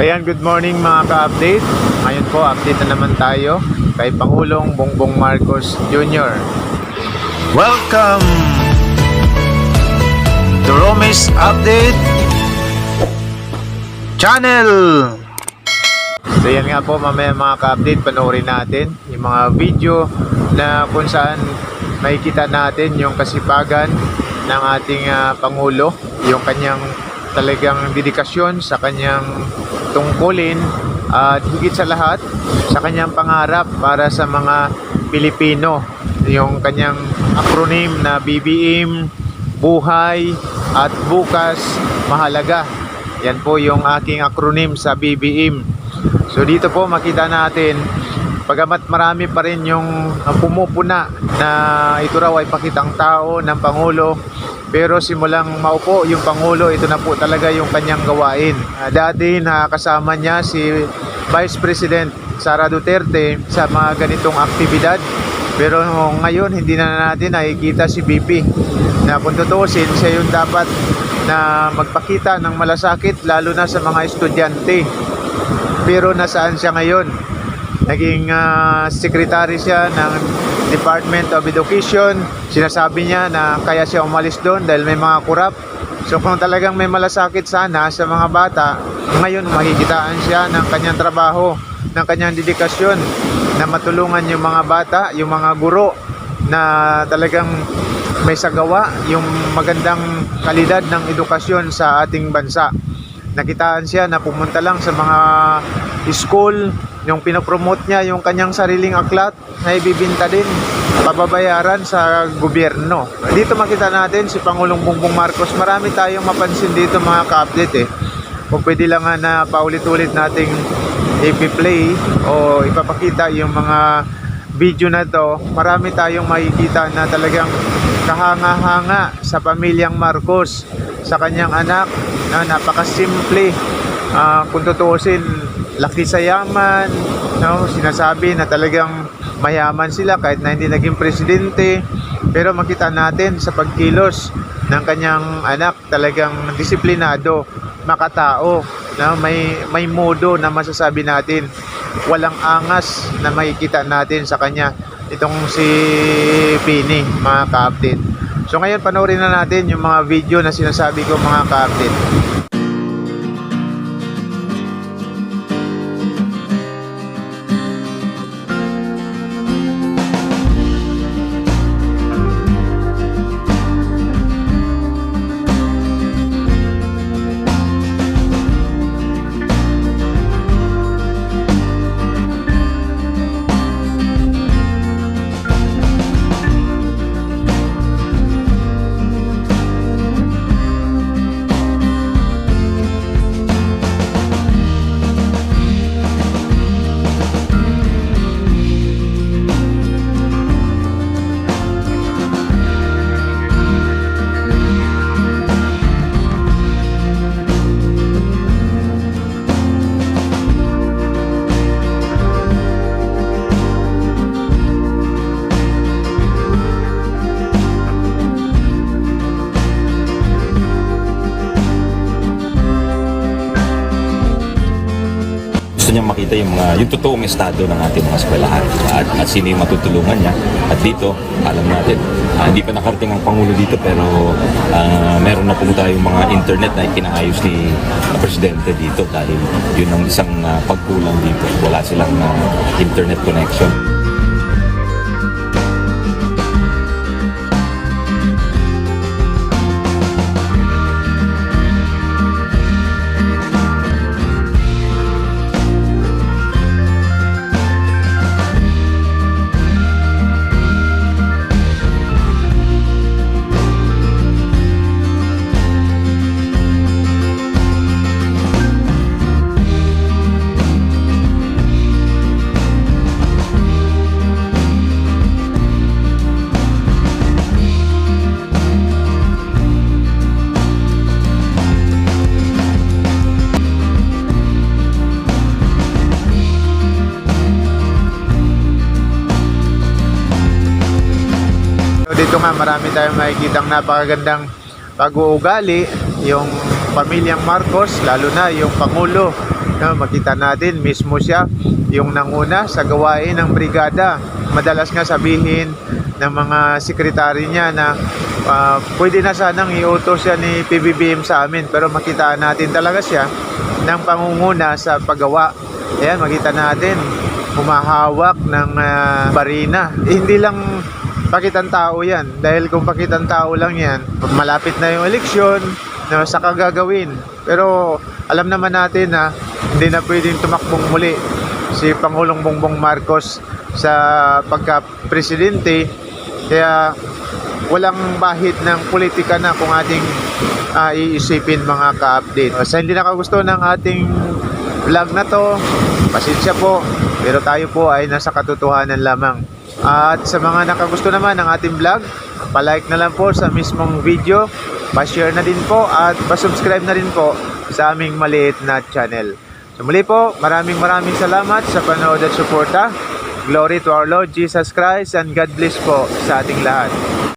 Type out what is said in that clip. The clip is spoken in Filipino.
So yan, good morning mga ka-update. Ngayon po, update na naman tayo kay Pangulong Bongbong Marcos Jr. Welcome to Romis Update Channel! So yan nga po mamaya mga ka-update, panoorin natin yung mga video na kung saan makikita natin yung kasipagan ng ating ah, Pangulo, yung kanyang talagang dedikasyon sa kanyang tungkulin at higit sa lahat sa kanyang pangarap para sa mga Pilipino. Yung kanyang acronym na BBM buhay at bukas mahalaga. Yan po yung aking acronym sa BBM so dito po makita natin Pagamat marami pa rin yung pumupuna na ito raw ay pakitang tao ng Pangulo pero simulang maupo yung Pangulo ito na po talaga yung kanyang gawain. Ah, dati nakasama niya si Vice President Sara Duterte sa mga ganitong aktibidad pero ngayon hindi na natin nakikita si BP na kung tutusin siya yung dapat na magpakita ng malasakit lalo na sa mga estudyante pero nasaan siya ngayon? Naging ah, secretary siya ng Department of Education. Sinasabi niya na kaya siya umalis doon dahil may mga kurap. So kung talagang may malasakit sana sa mga bata, ngayon makikitaan siya ng kanyang trabaho, ng kanyang dedikasyon na matulungan yung mga bata, yung mga guro na talagang may sagawa yung magandang kalidad ng edukasyon sa ating bansa nakitaan siya na pumunta lang sa mga school yung pinopromote niya yung kanyang sariling aklat na ibibinta din. Pababayaran sa gobyerno. Dito makita natin si Pangulong Bongbong Marcos. Marami tayong mapansin dito mga ka-update eh. Kung pwede lang nga na paulit-ulit nating ipi-play o ipapakita yung mga video na to marami tayong makikita na talagang kahanga-hanga sa pamilyang Marcos sa kanyang anak na napakasimple. Ah, kung tutuusin laki sa yaman no? sinasabi na talagang mayaman sila kahit na hindi naging presidente pero makita natin sa pagkilos ng kanyang anak talagang disiplinado makatao no? may, may modo na masasabi natin walang angas na makikita natin sa kanya itong si Pini mga ka-update so ngayon panoorin na natin yung mga video na sinasabi ko mga ka-update gusto niya makita yung mga yung totoong estado ng ating mga eskwelahan. At, at sino yung matutulungan niya. At dito alam natin ah, hindi pa nakarating ang Pangulo dito pero ah, meron na po tayong mga internet na ikinaayos ni Presidente dito dahil yun ang isang ah, pagkulang dito. Wala silang ah, internet connection dito nga marami tayong makikitang napakagandang pag-uugali yung pamilyang Marcos lalo na yung Pangulo No, makita natin mismo siya yung nanguna sa gawain ng brigada. Madalas nga sabihin ng mga sekretary niya na ah, pwede na sanang iutos siya ni PBBM sa amin pero makita natin talaga siya ng pangunguna sa paggawa. Ayan, makita natin humahawak ng ah, barina. Eh, hindi lang pakitang tao yan. Dahil kung pakitang tao lang yan, malapit na yung eleksyon, no, saka gagawin. Pero alam naman natin na hindi na pwedeng tumakbong muli si Pangulong Bongbong Marcos sa pagka-presidente. Kaya walang bahid ng politika na kung ating ah, iisipin mga ka-update. Sa hindi nakagusto ng ating vlog na to, pasensya po. Pero tayo po ay nasa katotohanan lamang. At sa mga nakagusto naman ng ating vlog, palike na lang po sa mismong video, pa-share na din po at pa-subscribe na rin po sa aming maliit na channel. So muli po, maraming maraming salamat sa panood at suporta. Glory to our Lord Jesus Christ and God bless po sa ating lahat.